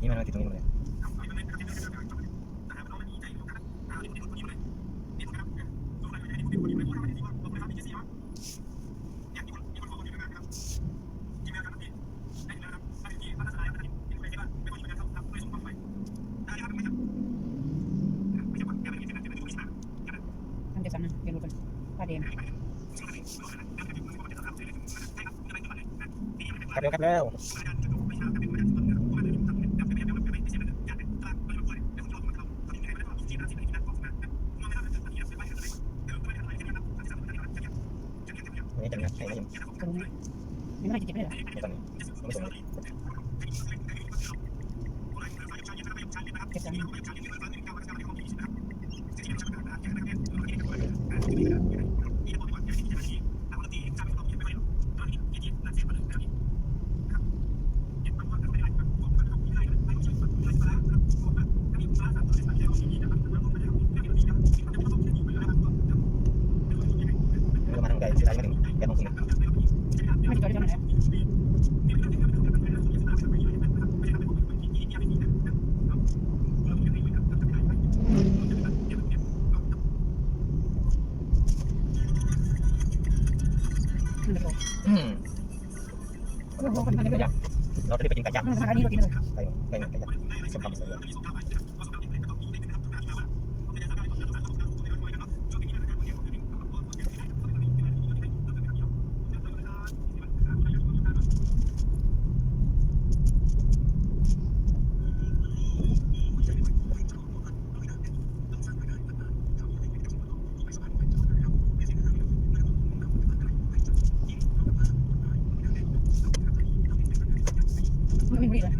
นี่มันมาติดตรงนี้หมดเลยทำเดี๋ยวสามนะเดี๋ยวรู้กันป้าเดนครับเร็วครับเร็ว จำนนี้จะงัดให้ไม่ยังจะรู้ไมไม่ได้จะเจ็บเลยเหรอไม่ตอนนี้ไม่ส่งเลยเก็บสามนะ ไม่ต้องมาทางไกลที่ร้านไม่ถึงแปดโมงครึ่งนะ ไม่ได้จอดได้จอดไหนแล้ว ขึ้นไปโต อืม โอ้โหคนทำได้ไม่ได้ จะได้ไปกินไก่ย่างทำอันนี้เรากินเลยไก่ไก่ไก่ย่างส้มตำเส่เกลือ ไม่ไม่ไม่เลย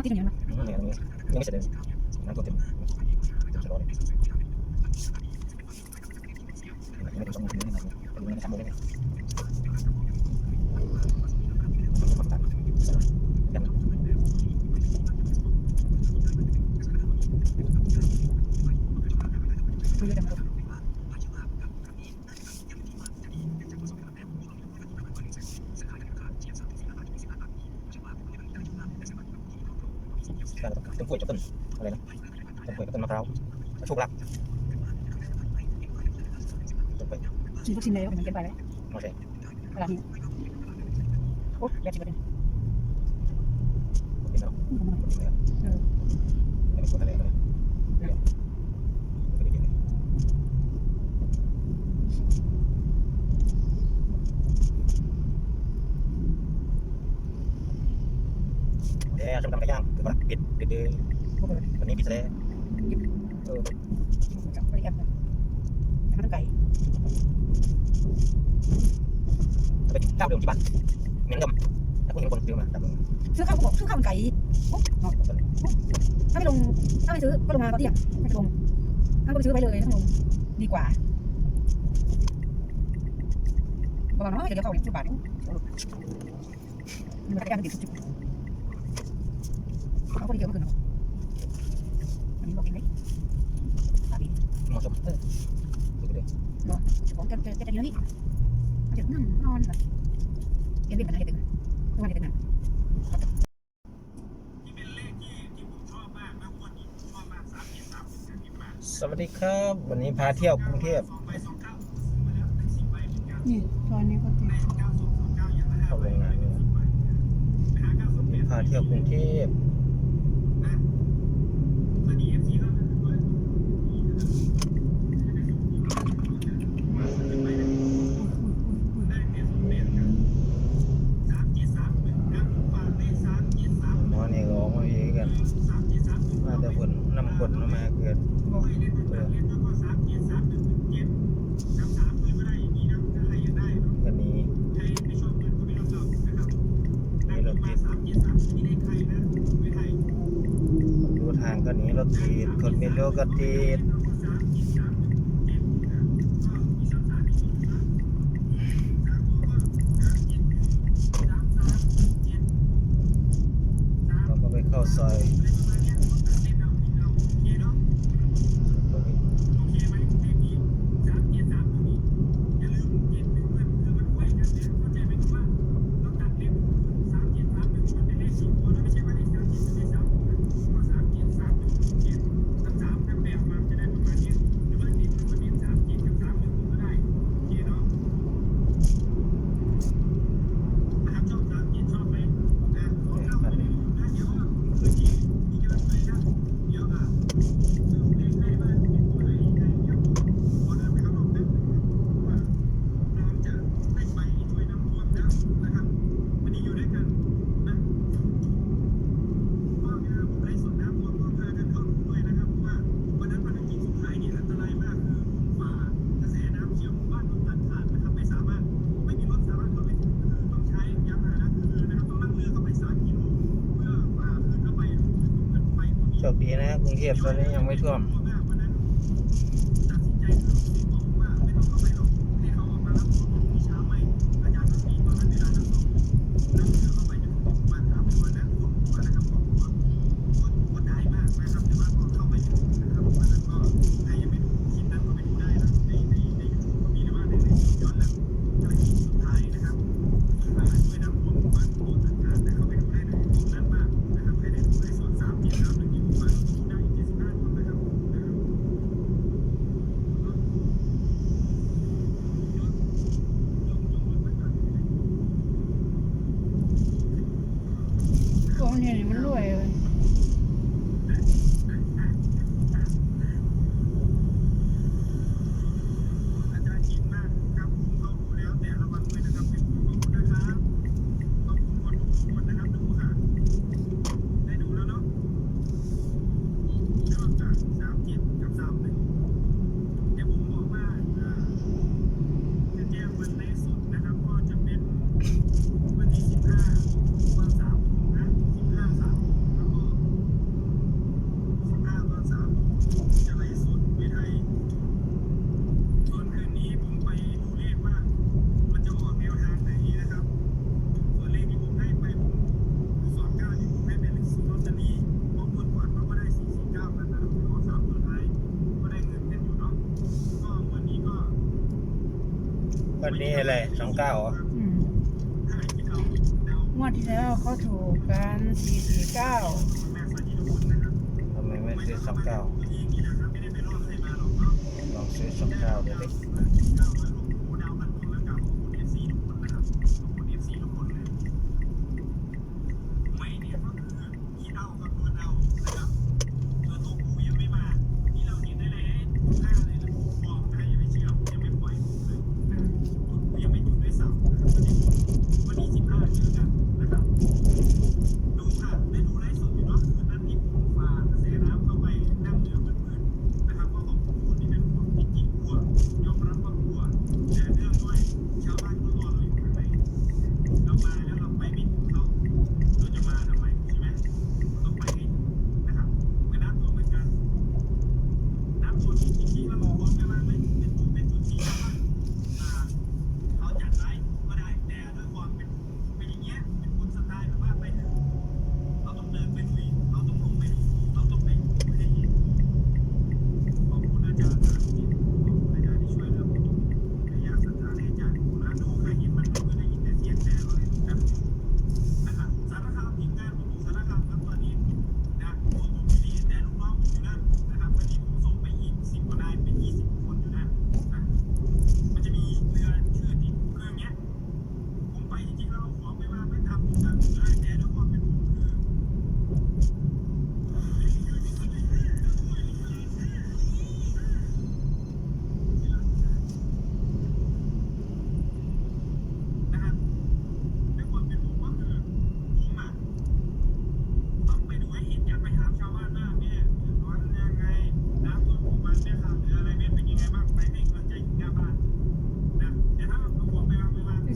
เราต้องกินอย่างนี้นะ อืมเนี่ยตรงนี้ยังไม่เสร็จเลยน้ำท่วมเต็มเต็มสลอเลยยังไม่ถึงสองโมงถึงนี่นะเป็นยังไม่สามโมงเลยเนี่ยยังคุยกันมาการต้นกล้วยจับต้นอะไรนะต้นกล้วยกับต้นมะพร้าวโชคลาภต้นกล้วยฉีดวัคซีนเลยมันเกินไปแล้วโอเคเวลานี้โอ้ยาฉีดวัคซีนกินแล้วกินแล้วไม่ได้กดอะไรเลยไม่ได้กินเลยเดี๋ยวส้มตำไก่ย่าง คือดปิดเลยโอ้โหวันนี้ปิดแล้วเออจับไปแอบแต่มันไก่ไปเจ้าเดิมที่บ้านเหมือนเดิมแต่พวกนี้คนซื้อมาจับมือซื้อข้าวบอกซื้อข้าวไก่ถ้าไม่ลงถ้าไม่ซื้อก็ลงมาตอนเที่ยงไม่จะลงถ้าก็ไปซื้อไปเลยต้องลงดีกว่าประมาณน้อยเดี๋ยวเข้าเดี๋ยสิบบาทมันมาได้กันติดจุด เขาก็ดีเยอะมื่อคืนอันนี้บอกกินไหมตาดีเหมาะสมเออดูไปเลยของจะจะจะเดี๋ยวนี้จะนั่งนอนแบบเย็นเป็นปัญหาเด็กทุกวันเด็กนะสวัสดีครับ วันนี้พาเที่ยวกรุงเทพนี่ตอนนี้ก็ติดเข้าโรงงานเนี่ยพาเที่ยวกรุงเทพหมอนี่ก็ออกมาเองกันมาแต่ฝนน้ำฝนมาเกิดเออกันนี้นี่รถติดดูทางก็หนี้รถติ โยกติดเราก็ไปเข้าซอย คดีนะ กรุงเทพตอนนี้ยังไม่ท่วม วันนี้อะไรสองเก้าเหรออืมงวดที่แล้วเขาถูกกันสี่สี่เก้าทำไมไม่ซื้อสองเก้าลองซื้อสองเก้าดูดิ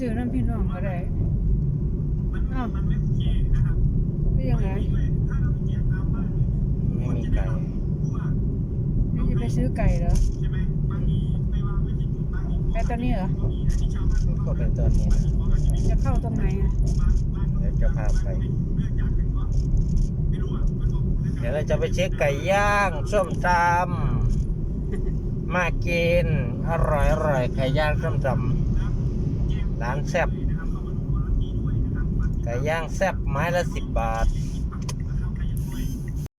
ซื้อน้ำพี่น้องก็ได้อ้าวเป็นยังไงไม่มีไก่นี่จะไปซื้อไก่เหรอไก่ตัวนี้เหรอก็เป็นตอนนี้นะจะเข้าตรงไหนอะเดี๋ยวจะพาไปเดี๋ยวเราจะไปเช็คไก่ย่างส้มตำมากินอร่อยอร่อยไก่ย่างส้มตำ ร้านแซ่บไก่ย่างแซ่บไม้ละสิบบาท